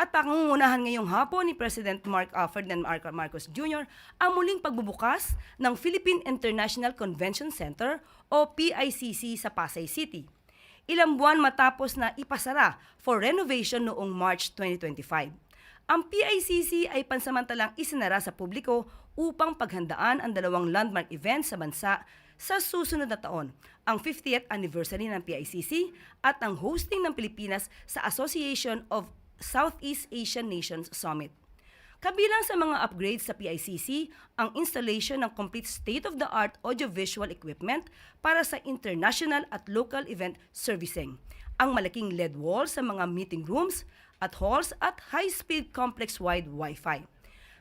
At pangungunahan ngayong hapon ni President Mark uh, Ferdinand Mar- Marcos Jr. ang muling pagbubukas ng Philippine International Convention Center o PICC sa Pasay City. Ilang buwan matapos na ipasara for renovation noong March 2025. Ang PICC ay pansamantalang isinara sa publiko upang paghandaan ang dalawang landmark events sa bansa sa susunod na taon, ang 50th anniversary ng PICC at ang hosting ng Pilipinas sa Association of Southeast Asian Nations Summit. Kabilang sa mga upgrades sa PICC, ang installation ng complete state-of-the-art audiovisual equipment para sa international at local event servicing, ang malaking LED wall sa mga meeting rooms at halls at high-speed complex-wide Wi-Fi.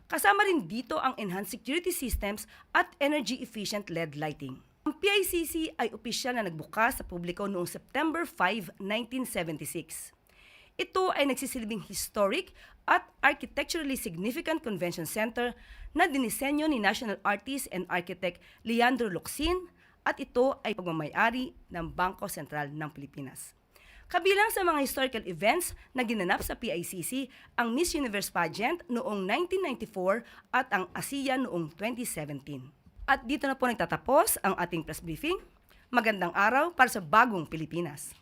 Kasama rin dito ang enhanced security systems at energy-efficient LED lighting. Ang PICC ay opisyal na nagbukas sa publiko noong September 5, 1976. Ito ay nagsisilbing historic at architecturally significant convention center na dinisenyo ni national artist and architect Leandro Locsin at ito ay pagmamayari ng Bangko Sentral ng Pilipinas. Kabilang sa mga historical events na ginanap sa PICC ang Miss Universe pageant noong 1994 at ang ASEA noong 2017. At dito na po nagtatapos ang ating press briefing. Magandang araw para sa bagong Pilipinas.